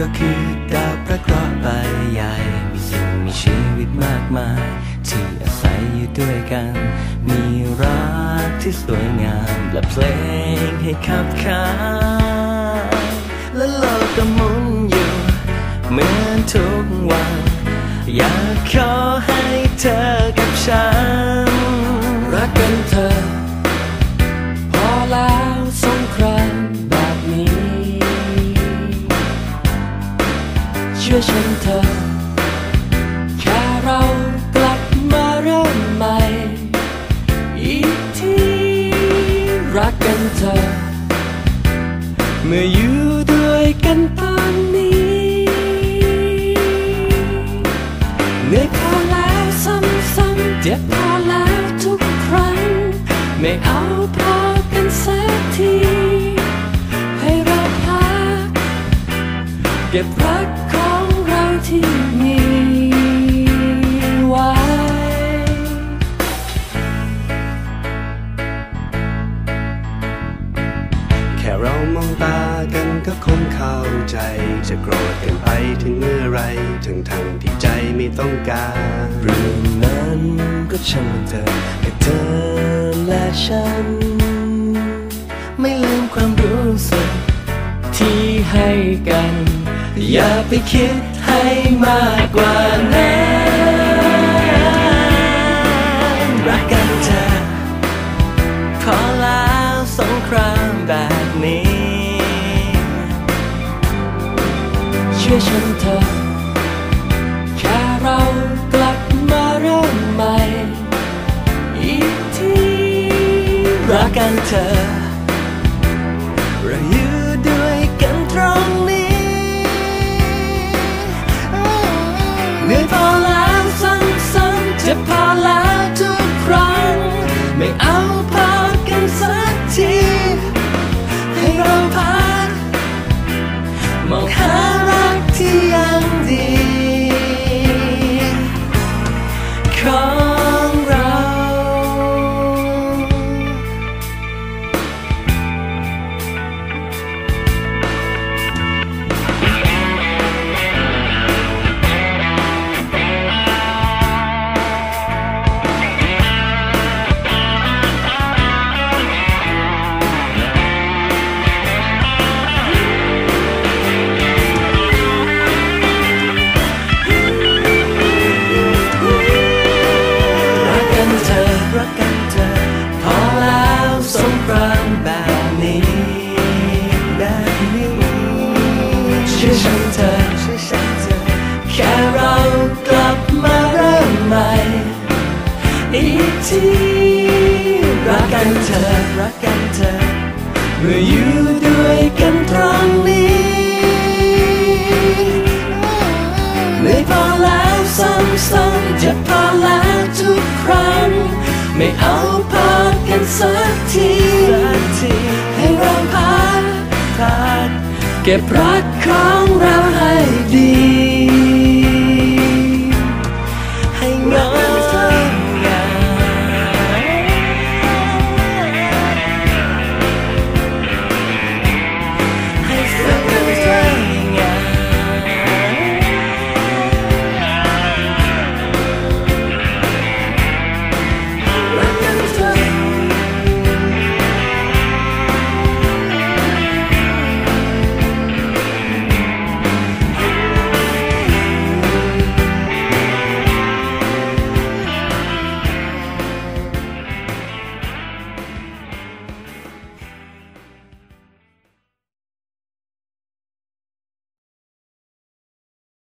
ก็คือดาวพระเคราะห์ใบใหญ่ มีสิ่งมีชีวิตมากมาย ที่อาศัยอยู่ด้วยกัน มีรักที่สวยงาม และเพลงให้ขับขานและโลกก็หมุน ชื่อฉันเธอ แค่เรากลับมาเริ่มใหม่ อีกทีรักกันเธอ เมื่ออยู่ด้วยกันตอนนี้เหนื่อยพอแล้วซ้ำๆเจ็บพอแล้วทุกครั้ง ไม่เอาพอกันสักที ให้เราพักเก็บรัก ที่มีไว้ แค่เรามองตากันก็คงเข้าใจ จะโกรธกันไปถึงเมื่อไร ทั้งทางที่ใจไม่ต้องการเรื่องนั้นก็ช่างมันเถอะแค่เธอและฉัน ไม่ลืมความรู้สึกที่ให้กัน อย่าไปคิดให้มากกว่านั้นรักกันเธอพอแล้วสงครามแบบนี้ เชื่อฉันเธอแค่เรากลับมาเริ่มใหม่ อีกทีรักกันเธอเราอยู่ ข แค่เรากลับมาเริ่มใหม่ อีกทีรักกันเธอรักกันเธอเมื่ออยู่ด้วยกันตรงนี้เหนื่อยพอแล้วซ้ำๆจ็บพอแล้วทุกครั้ง ไม่เอาพอกันสักทีให้เราพักเก็บรักของเราให้ดี